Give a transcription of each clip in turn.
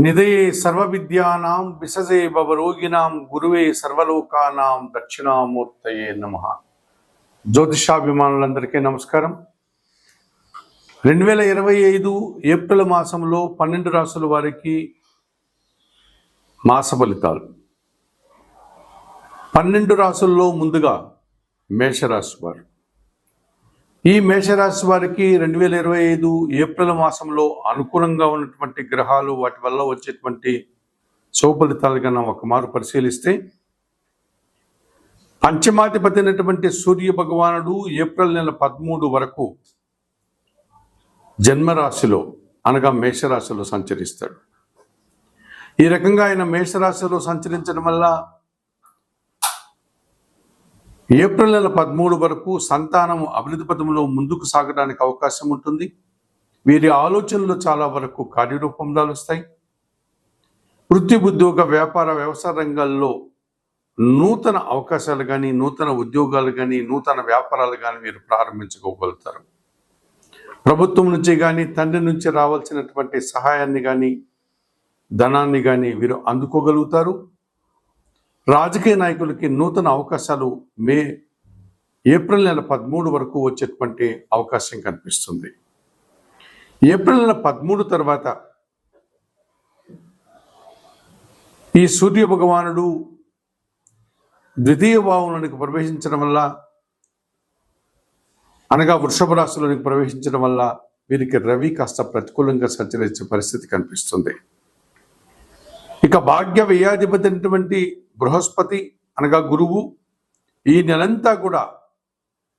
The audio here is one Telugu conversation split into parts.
నిధయే సర్వవిద్యానాం విసజే భవరోగిణాం గురువే సర్వలోకానాం దక్షిణామూర్తయే నమ. జ్యోతిషాభిమానులందరికీ నమస్కారం. రెండు వేల ఇరవై ఐదు ఏప్రిల్ మాసంలో పన్నెండు రాసుల వారికి మాస ఫలితాలు. పన్నెండు రాసుల్లో ముందుగా మేషరాశి వారు. ఈ మేషరాశి వారికి రెండు వేల ఇరవై ఐదు ఏప్రిల్ మాసంలో అనుకూలంగా ఉన్నటువంటి గ్రహాలు వాటి వల్ల వచ్చేటువంటి శుభఫలితాలు కన్నా ఒక మారు పరిశీలిస్తే పంచమాధిపతి అయినటువంటి సూర్య భగవానుడు ఏప్రిల్ నెల పదమూడు వరకు జన్మరాశిలో అనగా మేషరాశిలో సంచరిస్తాడు. ఈ రకంగా ఆయన మేషరాశిలో సంచరించడం వల్ల ఏప్రిల్ నెల పదమూడు వరకు సంతానం అభివృద్ధి పథంలో ముందుకు సాగడానికి అవకాశం ఉంటుంది. వీరి ఆలోచనలు చాలా వరకు కార్యరూపం దాలుస్తాయి వృత్తి ఉద్యోగ వ్యాపార వ్యవసాయ రంగాల్లో నూతన అవకాశాలు కానీ నూతన ఉద్యోగాలు కానీ నూతన వ్యాపారాలు కానీ మీరు ప్రారంభించుకోగలుగుతారు. ప్రభుత్వం నుంచి కానీ తండ్రి నుంచి రావాల్సినటువంటి సహాయాన్ని కానీ ధనాన్ని కానీ వీరు అందుకోగలుగుతారు. రాజకీయ నాయకులకి నూతన అవకాశాలు మే ఏప్రిల్ నెల పదమూడు వరకు వచ్చేటువంటి అవకాశం కనిపిస్తుంది. ఏప్రిల్ నెల పదమూడు తర్వాత ఈ సూర్య భగవానుడు ద్వితీయ భావంలోనికి ప్రవేశించడం వల్ల అనగా వృషభ రాశిలోనికి ప్రవేశించడం వల్ల వీరికి రవి కాస్త ప్రతికూలంగా సంచరించే పరిస్థితి కనిపిస్తుంది. ఇక భాగ్య వ్యయాధిపతి అయినటువంటి బృహస్పతి అనగా గురువు ఈ నెలంతా కూడా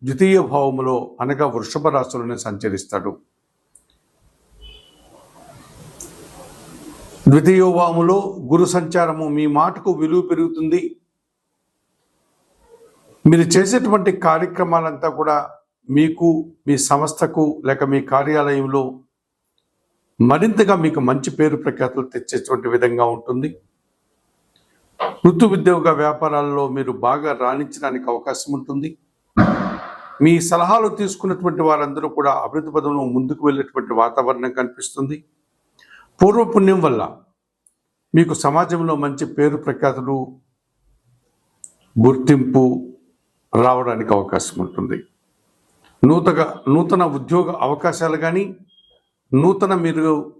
ద్వితీయ భావములో అనగా వృషభ రాశిలోనే సంచరిస్తాడు. ద్వితీయ భావములో గురు సంచారము మీ మాటకు విలువ పెరుగుతుంది. మీరు చేసేటువంటి కార్యక్రమాలంతా కూడా మీకు మీ సంస్థకు లేక మీ కార్యాలయంలో మరింతగా మీకు మంచి పేరు ప్రఖ్యాతులు తెచ్చేటువంటి విధంగా ఉంటుంది. వృత్తి ఉద్యోగ వ్యాపారాల్లో మీరు బాగా రాణించడానికి అవకాశం ఉంటుంది. మీ సలహాలు తీసుకున్నటువంటి వారందరూ కూడా అభివృద్ధి పదంలో ముందుకు వెళ్ళేటువంటి వాతావరణం కనిపిస్తుంది. పూర్వపుణ్యం వల్ల మీకు సమాజంలో మంచి పేరు ప్రఖ్యాతులు గుర్తింపు రావడానికి అవకాశం ఉంటుంది. నూతగా నూతన ఉద్యోగ అవకాశాలు కానీ నూతన మీరు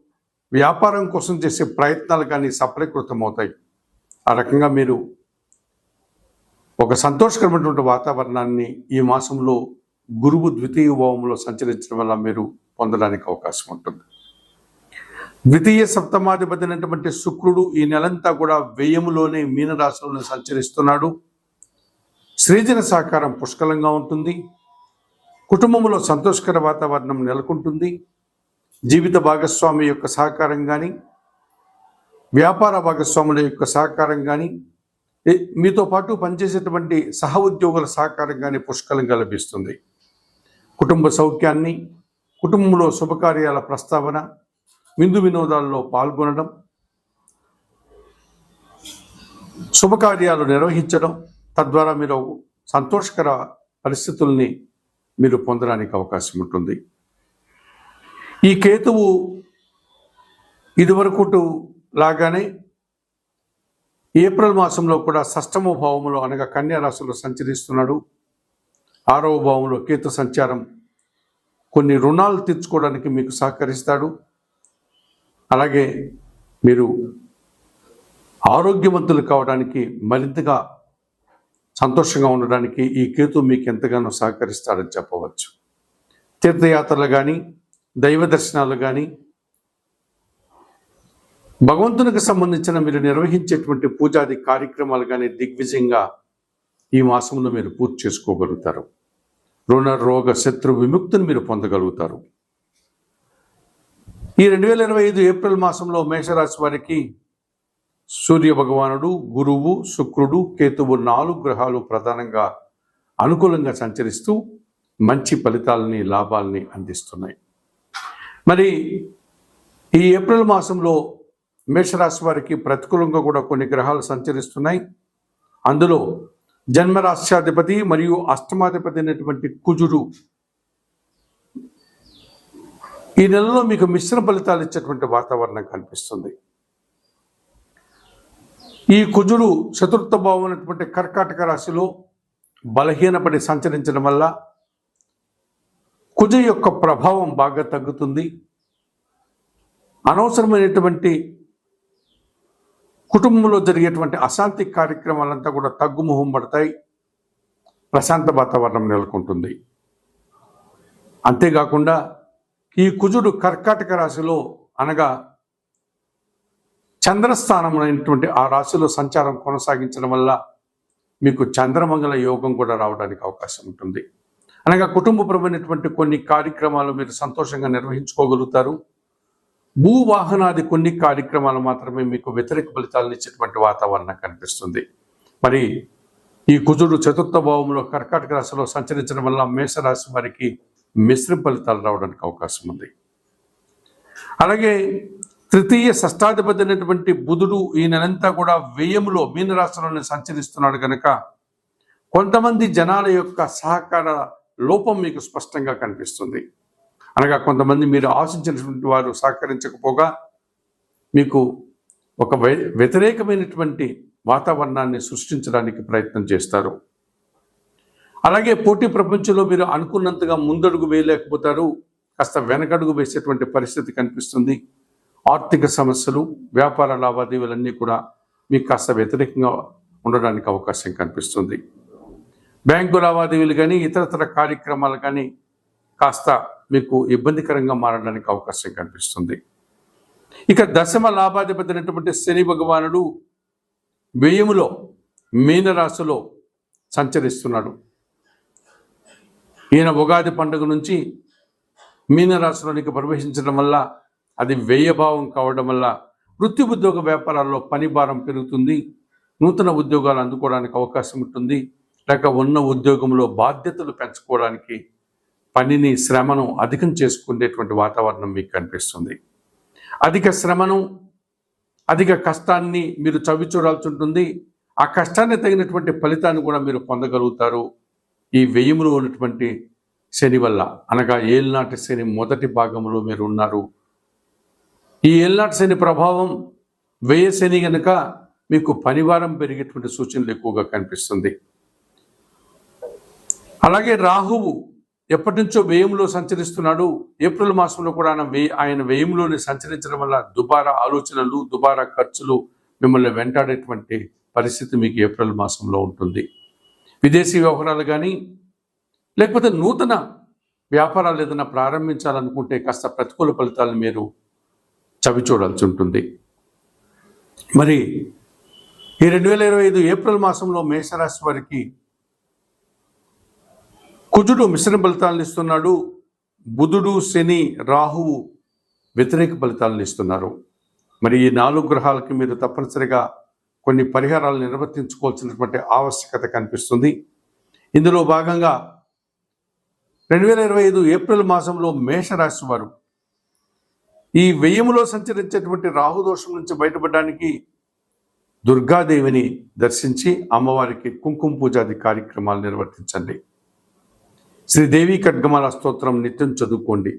వ్యాపారం కోసం చేసే ప్రయత్నాలు కానీ సఫలీకృతం అవుతాయి ఆ రకంగా మీరు ఒక సంతోషకరమైనటువంటి వాతావరణాన్ని ఈ మాసంలో గురువు ద్వితీయ భావంలో సంచరించడం వల్ల మీరు పొందడానికి అవకాశం ఉంటుంది. ద్వితీయ సప్తమాధిపతి అయినటువంటి శుక్రుడు ఈ నెలంతా కూడా వ్యయములోనే మీనరాశిలోనే సంచరిస్తున్నాడు. సృజన సహకారం పుష్కలంగా ఉంటుంది. కుటుంబంలో సంతోషకర వాతావరణం నెలకొంటుంది. జీవిత భాగస్వామి యొక్క సహకారం కానీ వ్యాపార భాగస్వాముల యొక్క సహకారం కానీ మీతో పాటు పనిచేసేటువంటి సహ ఉద్యోగుల సహకారం కానీ పుష్కలంగా లభిస్తుంది. కుటుంబ సౌఖ్యాన్ని కుటుంబంలో శుభకార్యాల ప్రస్తావన విందు వినోదాల్లో పాల్గొనడం శుభకార్యాలు నిర్వహించడం తద్వారా మీరు సంతోషకర పరిస్థితుల్ని మీరు పొందడానికి అవకాశం ఉంటుంది. ఈ కేతువు ఇదివరకు లాగానే ఏప్రిల్ మాసంలో కూడా షష్టమ భావంలో అనగా కన్యా సంచరిస్తున్నాడు. ఆరవ భావంలో కేతు సంచారం కొన్ని రుణాలు తీర్చుకోవడానికి మీకు సహకరిస్తాడు. అలాగే మీరు ఆరోగ్యవంతులు కావడానికి మరింతగా సంతోషంగా ఉండడానికి ఈ కేతు మీకు ఎంతగానో సహకరిస్తాడని చెప్పవచ్చు. తీర్థయాత్రలు కానీ దైవ దర్శనాలు కానీ భగవంతునికి సంబంధించిన మీరు నిర్వహించేటువంటి పూజాది కార్యక్రమాలు కానీ దిగ్విజయంగా ఈ మాసంలో మీరు పూర్తి చేసుకోగలుగుతారు. రుణ రోగ శత్రు విముక్తిని మీరు పొందగలుగుతారు. ఈ రెండు వేల ఇరవై ఐదు ఏప్రిల్ మాసంలో మేషరాశి వారికి సూర్య భగవానుడు గురువు శుక్రుడు కేతువు నాలుగు గ్రహాలు ప్రధానంగా అనుకూలంగా సంచరిస్తూ మంచి ఫలితాలని లాభాలని అందిస్తున్నాయి. మరి ఈ ఏప్రిల్ మాసంలో మేషరాశి వారికి ప్రతికూలంగా కూడా కొన్ని గ్రహాలు సంచరిస్తున్నాయి. అందులో జన్మరాశ్యాధిపతి మరియు అష్టమాధిపతి అయినటువంటి కుజుడు ఈ నెలలో మీకు మిశ్రమ ఫలితాలు ఇచ్చేటువంటి వాతావరణం కనిపిస్తుంది. ఈ కుజుడు చతుర్థ భావం అనేటువంటి కర్కాటక రాశిలో బలహీనపడి సంచరించడం వల్ల కుజ యొక్క ప్రభావం బాగా తగ్గుతుంది. అనవసరమైనటువంటి కుటుంబంలో జరిగేటువంటి అశాంతి కార్యక్రమాలంతా కూడా తగ్గుముఖం పడతాయి. ప్రశాంత వాతావరణం నెలకొంటుంది. అంతేకాకుండా ఈ కుజుడు కర్కాటక రాశిలో అనగా చంద్రస్థానం అయినటువంటి ఆ రాశిలో సంచారం కొనసాగించడం వల్ల మీకు చంద్రమంగళ యోగం కూడా రావడానికి అవకాశం ఉంటుంది. అనగా కుటుంబపరమైనటువంటి కొన్ని కార్యక్రమాలు మీరు సంతోషంగా నిర్వహించుకోగలుగుతారు. భూవాహనాది కొన్ని కార్యక్రమాలు మాత్రమే మీకు వ్యతిరేక ఫలితాలను ఇచ్చేటువంటి వాతావరణం కనిపిస్తుంది. మరి ఈ కుజుడు చతుర్థ భావంలో కర్కాటక రాశిలో సంచరించడం వల్ల మేషరాశి వారికి మిశ్రమ ఫలితాలు రావడానికి అవకాశం ఉంది. అలాగే తృతీయ షష్టాధిపతి అయినటువంటి బుధుడు ఈ నెలంతా కూడా వ్యయములో మీనరాశిలోనే సంచరిస్తున్నాడు కనుక కొంతమంది జనాల యొక్క సహకార లోపం మీకు స్పష్టంగా కనిపిస్తుంది. అనగా కొంతమంది మీరు ఆశించినటువంటి వారు సహకరించకపోగా మీకు ఒక వ్యతిరేకమైనటువంటి వాతావరణాన్ని సృష్టించడానికి ప్రయత్నం చేస్తారు. అలాగే పోటీ ప్రపంచంలో మీరు అనుకున్నంతగా ముందడుగు వేయలేకపోతారు. కాస్త వెనకడుగు వేసేటువంటి పరిస్థితి కనిపిస్తుంది. ఆర్థిక సమస్యలు వ్యాపార లావాదేవీలన్నీ కూడా మీకు కాస్త వ్యతిరేకంగా ఉండడానికి అవకాశం కనిపిస్తుంది. బ్యాంకు లావాదేవీలు కానీ ఇతరతర కార్యక్రమాలు కానీ కాస్త మీకు ఇబ్బందికరంగా మారడానికి అవకాశం కనిపిస్తుంది. ఇక దశమ లాభాధిపతి అయినటువంటి శని భగవానుడు వ్యయములో మీనరాశిలో సంచరిస్తున్నాడు. ఈయన ఉగాది పండుగ నుంచి మీనరాశిలోనికి ప్రవేశించడం వల్ల అది వ్యయభావం కావడం వల్ల వృత్తి ఉద్యోగ వ్యాపారాల్లో పని భారం పెరుగుతుంది. నూతన ఉద్యోగాలు అందుకోవడానికి అవకాశం ఉంటుంది. లేక ఉన్న ఉద్యోగంలో బాధ్యతలు పెంచుకోవడానికి పనిని శ్రమను అధికం చేసుకునేటువంటి వాతావరణం మీకు కనిపిస్తుంది. అధిక శ్రమను అధిక కష్టాన్ని మీరు చవి చూడాల్సి ఉంటుంది. ఆ కష్టాన్ని తగినటువంటి ఫలితాన్ని కూడా మీరు పొందగలుగుతారు. ఈ వ్యయంలో ఉన్నటువంటి శని వల్ల అనగా ఏళ్ళనాటి శని మొదటి భాగంలో మీరు ఉన్నారు. ఈ ఏళ్ళనాటి శని ప్రభావం వ్యయ శని కనుక మీకు పనివారం పెరిగేటువంటి సూచనలు ఎక్కువగా కనిపిస్తుంది. అలాగే రాహువు ఎప్పటి నుంచో వ్యయంలో సంచరిస్తున్నాడు. ఏప్రిల్ మాసంలో కూడా ఆయన వ్యయ ఆయన వ్యయంలోనే సంచరించడం వల్ల దుబారా ఆలోచనలు దుబారా ఖర్చులు మిమ్మల్ని వెంటాడేటువంటి పరిస్థితి మీకు ఏప్రిల్ మాసంలో ఉంటుంది. విదేశీ వ్యవహారాలు కానీ లేకపోతే నూతన వ్యాపారాలు ఏదైనా ప్రారంభించాలనుకుంటే కాస్త ప్రతికూల ఫలితాలను మీరు చవి చూడాల్సి ఉంటుంది. మరి ఈ రెండు వేల ఇరవై ఐదు ఏప్రిల్ మాసంలో మేషరాశి వారికి కుజుడు మిశ్రమ ఫలితాలను ఇస్తున్నాడు. బుధుడు శని రాహువు వ్యతిరేక ఫలితాలను ఇస్తున్నారు. మరి ఈ నాలుగు గ్రహాలకి మీరు తప్పనిసరిగా కొన్ని పరిహారాలు నిర్వర్తించుకోవాల్సినటువంటి ఆవశ్యకత కనిపిస్తుంది. ఇందులో భాగంగా రెండు వేల ఇరవై ఐదు ఏప్రిల్ మాసంలో మేషరాశి వారు ఈ వెయ్యములో సంచరించేటువంటి రాహుదోషం నుంచి బయటపడడానికి దుర్గాదేవిని దర్శించి అమ్మవారికి కుంకుమ పూజాది కార్యక్రమాలు నిర్వర్తించండి. శ్రీదేవి ఖడ్గమాల స్తోత్రం నిత్యం చదువుకోండి.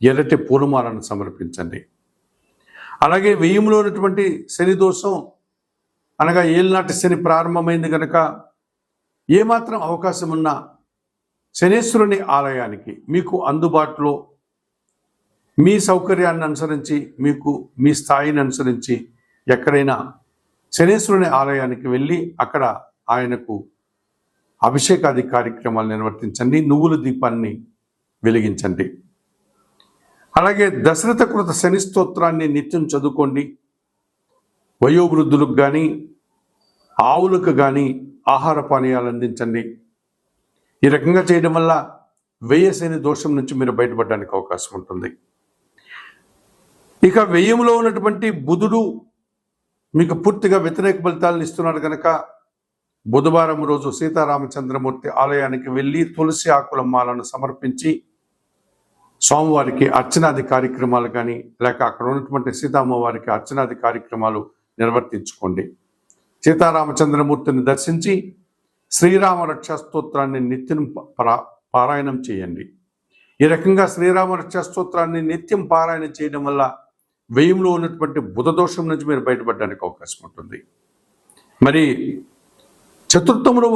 ఎర్రటి పూలమాలను సమర్పించండి. అలాగే వెయ్యంలో ఉన్నటువంటి శని దోషం అనగా ఏళ్ళనాటి శని ప్రారంభమైంది కనుక ఏమాత్రం అవకాశం ఉన్నా శనేశ్వరుని ఆలయానికి మీకు అందుబాటులో మీ సౌకర్యాన్ని అనుసరించి మీకు మీ స్థాయిని అనుసరించి ఎక్కడైనా శనేశ్వరుని ఆలయానికి వెళ్ళి అక్కడ ఆయనకు అభిషేకాది కార్యక్రమాలు నిర్వర్తించండి నువ్వుల దీపాన్ని వెలిగించండి. అలాగే దశరథ కృత శని స్తోత్రాన్ని నిత్యం చదువుకోండి. వయోవృద్ధులకు కానీ ఆవులకు కానీ ఆహార పానీయాలు అందించండి. ఈ రకంగా చేయడం వల్ల వ్యయ శని దోషం నుంచి మీరు బయటపడడానికి అవకాశం ఉంటుంది. ఇక వ్యయంలో ఉన్నటువంటి బుధుడు మీకు పూర్తిగా వ్యతిరేక ఫలితాలను ఇస్తున్నాడు కనుక బుధవారం రోజు సీతారామచంద్రమూర్తి ఆలయానికి వెళ్ళి తులసి ఆకుల మాలను సమర్పించి స్వామివారికి అర్చనాది కార్యక్రమాలు కానీ లేక అక్కడ ఉన్నటువంటి సీతామ్మవారికి అర్చనాది కార్యక్రమాలు నిర్వర్తించుకోండి. సీతారామచంద్రమూర్తిని దర్శించి శ్రీరామ రక్షా స్తోత్రాన్ని నిత్యం పారాయణం చేయండి. ఈ రకంగా శ్రీరామ రక్షా స్తోత్రాన్ని నిత్యం పారాయణం చేయడం వల్ల వ్యయంలో ఉన్నటువంటి బుధ దోషం నుంచి మీరు బయటపడడానికి అవకాశం ఉంటుంది. మరి చతుర్థములో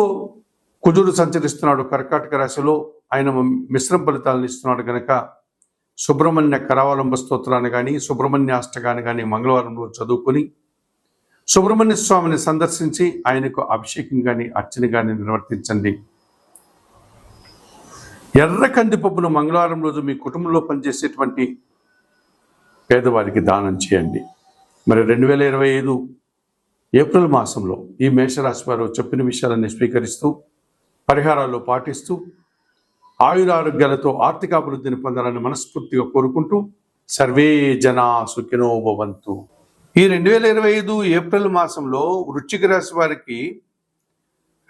కుజుడు సంచరిస్తున్నాడు. కర్కాటక రాశిలో ఆయన మిశ్రమ ఫలితాలను ఇస్తున్నాడు కనుక సుబ్రహ్మణ్య కరావలంబ స్తోత్రాన్ని కానీ సుబ్రహ్మణ్య అష్టకాన్ని కానీ మంగళవారం రోజు చదువుకొని సుబ్రహ్మణ్య స్వామిని సందర్శించి ఆయనకు అభిషేకం కానీ అర్చన కానీ నిర్వర్తించండి. ఎర్ర కందిపప్పును మంగళవారం రోజు మీ కుటుంబంలో పనిచేసేటువంటి పేదవారికి దానం చేయండి. మరి రెండు వేల ఇరవై ఐదు ఏప్రిల్ మాసంలో ఈ మేషరాశి వారు చెప్పిన విషయాలన్నీ స్వీకరిస్తూ పరిహారాలు పాటిస్తూ ఆయురారోగ్యాలతో ఆర్థికాభివృద్ధిని పొందాలని మనస్ఫూర్తిగా కోరుకుంటూ సర్వే జనా సుఖినో భవంతు. ఈ రెండు వేల ఇరవై ఐదు ఏప్రిల్ మాసంలో వృశ్చిక రాశి వారికి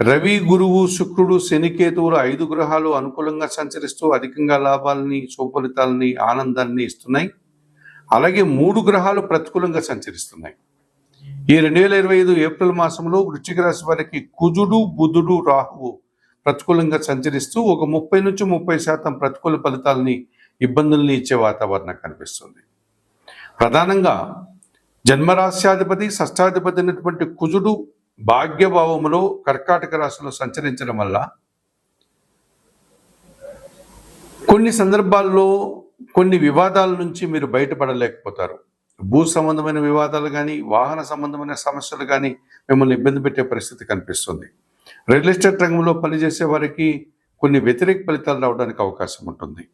రవి గురువు శుక్రుడు శనికేతువులు ఐదు గ్రహాలు అనుకూలంగా సంచరిస్తూ అధికంగా లాభాలని సుఫలితాలని ఆనందాన్ని ఇస్తున్నాయి. అలాగే మూడు గ్రహాలు ప్రతికూలంగా సంచరిస్తున్నాయి. ఈ రెండు వేల ఇరవై ఐదు ఏప్రిల్ మాసంలో వృశ్చిక రాశి వారికి కుజుడు బుధుడు రాహువు ప్రతికూలంగా సంచరిస్తూ ఒక ముప్పై నుంచి ముప్పై శాతం ప్రతికూల ఫలితాలని ఇబ్బందుల్ని ఇచ్చే వాతావరణం కనిపిస్తుంది. ప్రధానంగా జన్మరాశ్యాధిపతి షష్టాధిపతి అయినటువంటి కుజుడు భాగ్యభావములో కర్కాటక రాశిలో సంచరించడం వల్ల కొన్ని సందర్భాల్లో కొన్ని వివాదాల నుంచి మీరు బయటపడలేకపోతారు. భూ సంబంధమైన వివాదాలు కానీ వాహన సంబంధమైన సమస్యలు కానీ మిమ్మల్ని ఇబ్బంది పెట్టే పరిస్థితి కనిపిస్తుంది. రియల్ ఎస్టేట్ రంగంలో పనిచేసే వారికి కొన్ని వ్యతిరేక ఫలితాలు రావడానికి అవకాశం ఉంటుంది.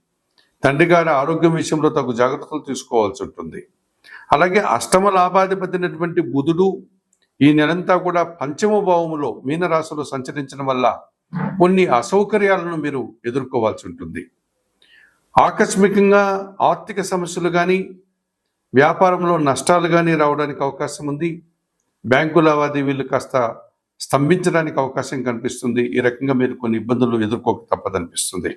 తండ్రి గారి ఆరోగ్యం విషయంలో తగు జాగ్రత్తలు తీసుకోవాల్సి ఉంటుంది. అలాగే అష్టమ లాభాధిపతినటువంటి బుధుడు ఈ నెలంతా కూడా పంచమ భావములో మీనరాశిలో సంచరించడం వల్ల కొన్ని అసౌకర్యాలను మీరు ఎదుర్కోవాల్సి ఉంటుంది. ఆకస్మికంగా ఆర్థిక సమస్యలు కానీ వ్యాపారంలో నష్టాలు కానీ రావడానికి అవకాశం ఉంది. బ్యాంకు లావాదేవీలు కాస్త స్తంభించడానికి అవకాశం కనిపిస్తుంది. ఈ రకంగా మీరు కొన్ని ఇబ్బందులు ఎదుర్కోక తప్పదనిపిస్తుంది.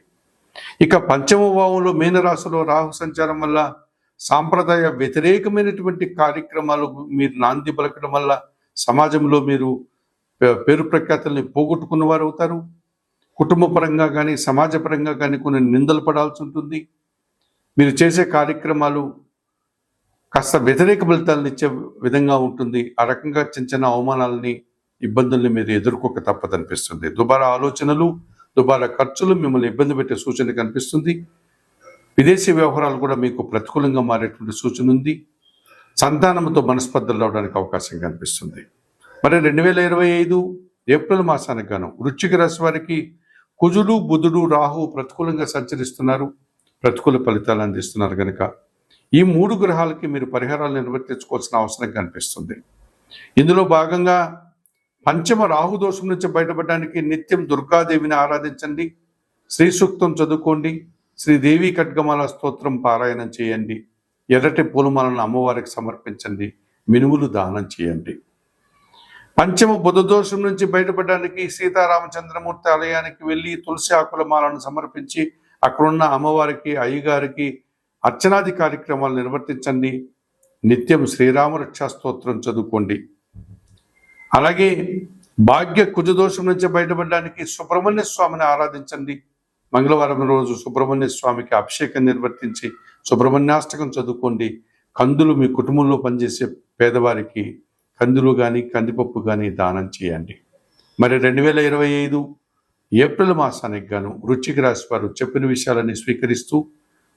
ఇక పంచమ భావంలో మీనరాశిలో రాహు సంచారం వల్ల సాంప్రదాయ వ్యతిరేకమైనటువంటి కార్యక్రమాలు మీరు నాంది పలకడం వల్ల సమాజంలో మీరు పేరు ప్రఖ్యాతుల్ని పోగొట్టుకున్న వారు అవుతారు కుటుంబ పరంగా కానీ సమాజపరంగా కానీ కొన్ని నిందలు పడాల్సి ఉంటుంది. మీరు చేసే కార్యక్రమాలు కాస్త వ్యతిరేక ఫలితాలను ఇచ్చే విధంగా ఉంటుంది. ఆ రకంగా చిన్న చిన్న అవమానాలని ఇబ్బందుల్ని మీరు ఎదుర్కోక తప్పదనిపిస్తుంది దుబారా ఆలోచనలు దుబారా ఖర్చులు మిమ్మల్ని ఇబ్బంది పెట్టే సూచన కనిపిస్తుంది. విదేశీ వ్యవహారాలు కూడా మీకు ప్రతికూలంగా మారేటువంటి సూచన ఉంది. సంతానంతో మనస్పర్ధలు రావడానికి అవకాశం కనిపిస్తుంది. మరి రెండు వేల ఇరవై ఐదు ఏప్రిల్ మాసానికి గాను వృశ్చిక రాశి వారికి కుజుడు బుధుడు రాహు ప్రతికూలంగా సంచరిస్తున్నారు. ప్రతికూల ఫలితాలు అందిస్తున్నారు కనుక ఈ మూడు గ్రహాలకి మీరు పరిహారాలు నిర్వర్తించుకోవాల్సిన అవసరం కనిపిస్తుంది. ఇందులో భాగంగా పంచమ రాహు దోషం నుంచి బయటపడడానికి నిత్యం దుర్గాదేవిని ఆరాధించండి. శ్రీ సూక్తం చదువుకోండి. శ్రీదేవి ఖడ్గమాల స్తోత్రం పారాయణం చేయండి. ఎర్రటి పూలమాలను అమ్మవారికి సమర్పించండి. మినుములు దానం చేయండి. పంచమ బుధ దోషం నుంచి బయటపడడానికి సీతారామచంద్రమూర్తి ఆలయానికి వెళ్ళి తులసి ఆకుల మాలను సమర్పించి అక్కడున్న అమ్మవారికి అయ్యగారికి అర్చనాది కార్యక్రమాలు నిర్వర్తించండి. నిత్యం శ్రీరామ రక్షాస్తోత్రం చదువుకోండి. అలాగే భాగ్య కుజదోషం నుంచి బయటపడడానికి సుబ్రహ్మణ్య స్వామిని ఆరాధించండి. మంగళవారం రోజు సుబ్రహ్మణ్య స్వామికి అభిషేకం నిర్వర్తించి సుబ్రహ్మణ్యాష్టకం చదువుకోండి. కందులు మీ కుటుంబంలో పనిచేసే పేదవారికి కందులు కానీ కందిపప్పు కానీ దానం చేయండి. మరి రెండు వేల ఇరవై ఐదు ఏప్రిల్ మాసానికి గాను వృచ్చిక రాశి వారు చెప్పిన విషయాలని స్వీకరిస్తూ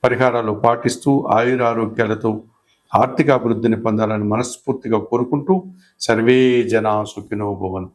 పరిహారాలు పాటిస్తూ ఆయురారోగ్యాలతో ఆర్థిక అభివృద్ధిని పొందాలని మనస్ఫూర్తిగా కోరుకుంటూ సర్వే జనా సుఖినో భవంతు.